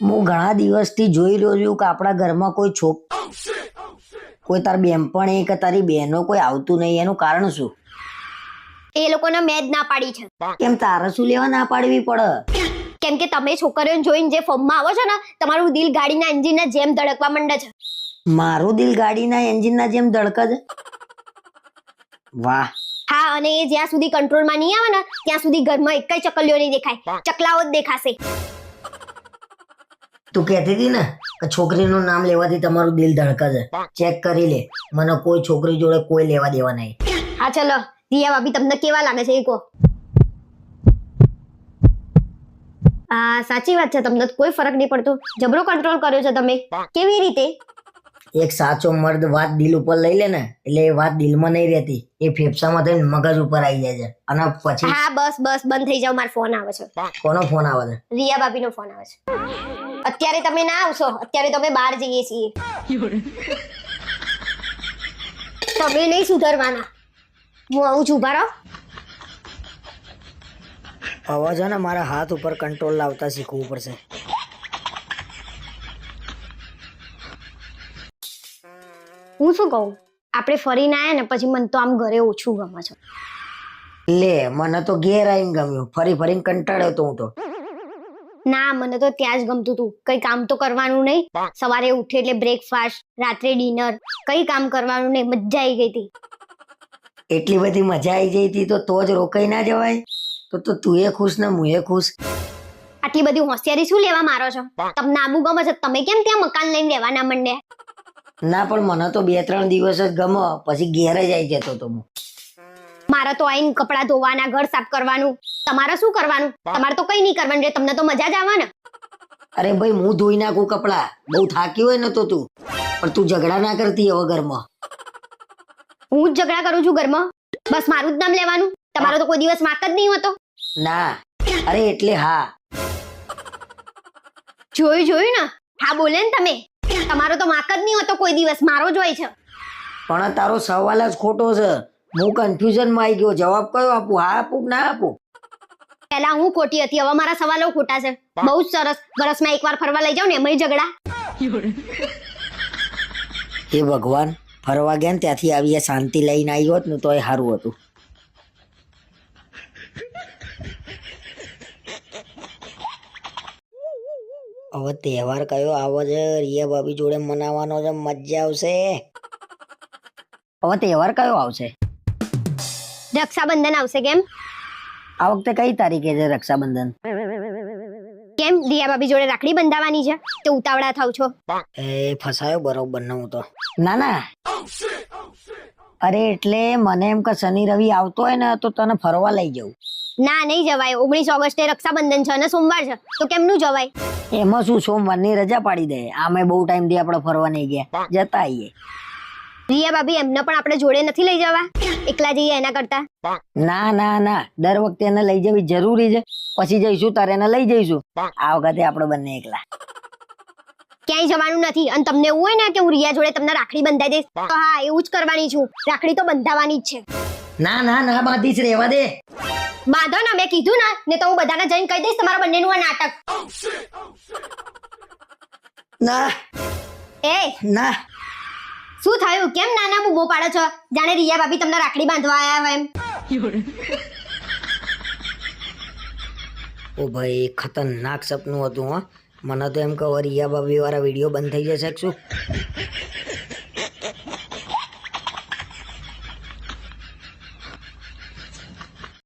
હું ઘણા દિવસથી જોઈ રહ્યો છું કે આપણા ઘરમાં કોઈ છોક કોઈ તાર બેનપણી કે તારી બહેનો કોઈ આવતું નહીં. એનું કારણ શું? એ લોકોને મેં જ ના પાડી છે. કેમ તારે શું લેવા ના પાડવી પડે? કેમ કે તમે છોકરીઓને જોઈને જે ફોર્મમાં આવો છો ને તમારું દિલ ગાડીના એન્જિનના જેમ ધડકવા માંડે છે. મારું દિલ ગાડીના એન્જિનના જેમ ધડકે છે? વાહ. હા અને એ જ્યાં સુધી કંટ્રોલમાં નહીં આવે ને ત્યાં સુધી ઘરમાં એક ચકલીઓ નહીં દેખાય. ચકલાઓ જ દેખાશે. તું કહેતી હતી ને કે છોકરીનું નામ લેવાથી તમારું દિલ ધડકે છે. ચેક કરી લે. મને કોઈ છોકરી જોડે કોઈ લેવા દેવા નહીં. હા ચલો. રિયા ભાભી તમને કેવા લાગે છે એ કહો. આ સાચી વાત છે તમને કોઈ ફરક નહીં પડતો. જબરો કંટ્રોલ કર્યો છે તમે. કેવી રીતે? એક સાચો મર્દ વાત દિલ ઉપર લઈ લે ને એટલે એ વાત દિલમાં નહીં રહેતી. એ ફેફસામાં થઈને મગજ ઉપર આવી જાય છે. અને પછી હા બસ બસ બંધ થઈ જાવ મારો ફોન આવે છે. કોનો ફોન આવે છે? રિયા ભાભીનો ફોન આવે છે. અત્યારે તમે ના આવશો અત્યારે તમે બહાર જઈએ છીએ. તમે નહીં સુધરવાના. હું આવું છું ઊભા રહો. અવાજ ને મારા હાથ ઉપર કંટ્રોલ લાવતા શીખવું પડશે. હું શું કહું? આપણે ફરીને આયા ને પછી મને તો આમ ઘરે ઓછું ગમે છે. લે મને તો ઘેર આવીને ગમ્યું. ફરી ફરીને કંટાળ્યો તો હું તો. ના મને તો ત્યાં જ ગમતું હતું કઈ કામ તો કરવાનું નહીં. સવારે ઉઠે એટલે બ્રેકફાસ્ટ રાત્રે ડિનર કઈ કામ કરવાનું નહીં. મજા આવી ગઈ હતી. એટલી બધી મજા આવી ગઈ હતી તો તો જ રોકાઈ ના જવાય? તો તો તું એ ખુશ ને હું એ ખુશ. આટલી બધી હોશિયારી શું લેવા મારો છો? તમને આબુ ગમે છે? તમે કેમ ત્યાં મકાન લઈને રહેવાના મંડ્યા ના પણ મને તો બે ત્રણ દિવસ જ ગમો. પછી ઘેર જ આવી જતો તો હું. મારે તો આઈને કપડાં ધોવાના ઘર સાફ કરવાનું. તમારે શું કરવાનું? તમારે તો કઈ નહીં કરવાનું તમને તો મજા જ આવવાના અરે ભાઈ હું ધોઈ નાખું કપડાં. બહુ થાકી હોય ને તો તું. પણ તું ઝઘડા ના કરતી હવે ઘરમાં. હું જ ઝઘડા કરું છું ઘરમાં. બસ મારું જ નામ લેવાનું. તમારો તો કોઈ દિવસ વાંક જ નહીં હોતો. ના. અરે એટલે હા. જોયું જોયું ને? હા બોલે ને તમે. તમારો તો વાંક જ નહીં હોતો કોઈ દિવસ મારો જ હોય છે. પણ તારો સવાલ જ ખોટો છે. હું કન્ફ્યુઝનમાં આવી ગયો જવાબ કયો આપું? હા આપું કે ના આપું? પહેલા હું ખોટી હતી હવે મારા સવાલો ખોટા છે. બહુ જ સરસ. વરસમાં એકવાર ફરવા લઈ જાવ ને એમાંય ઝઘડા. હે ભગવાન ફરવા ગયા ને ત્યાંથી આવીએ શાંતિ લઈને આવી હોત ને તો એ સારું હતું. હવે તહેવાર કયો આવો છે? રિયા ભાભી જોડે મનાવવાનો છે મજા આવશે? હવે તહેવાર કયો આવશે? રક્ષાબંધન આવશે કેમ? આ વખતે કઈ તારીખે છે રક્ષાબંધન? કેમ? રિયા ભાભી જોડે રાખડી બંધાવાની છે? તો ઉતાવળા થાવ છો. એ ફસાયો બરોબર ને હું તો. ના ના. અરે એટલે મને એમ કે શનિ રવિ આવતો હોય ને તો તને ફરવા લઈ જવું. ના નહીં જવાય. ઓગણીસ ઓગસ્ટે રક્ષાબંધન છે અને સોમવાર છે. તો કેમનું જવાય? એમાં શું સોમવારની રજા પાડી દે? આમે બહુ ટાઈમથી આપણે ફરવા નહીં ગયા. જતા આઈએ. રિયા ભાભી એમને પણ આપણે જોડે નથી લઈ જવા? એકલા જઈએ એના કરતા? ના ના ના. દર વખતે એને લઈ જવી જરૂરી છે. પછી જઈશું તારે એને લઈ જઈશું. આ વખતે આપણે બંને એકલા. ક્યાંય જવાનું નથી. અને તમને એવું હોય ને કે હું રિયા જોડે તમને રાખડી બંધાઈ દઈશ તો હા એવું જ કરવાની છું. રાખડી તો બંધાવાની જ છે. ના ના ના બાંધી જ રહેવા દે. બાંધો ને મેં કીધું ને ને તો હું બધાને જઈને કહી દઈશ તમારા બંનેનું આ નાટક. ના. એ ના. શું થયું? કેમ નાના બૂમો પાડો છો? જાણે રિયા ભાભી તમને રાખડી બાંધવા આવ્યા હોય એમ. ઓ ભાઈ ખતરનાક સપનું હતું હો. મને તો એમ કહો રિયા બાબી વાળા વીડિયો બંધ થઈ જશે શું?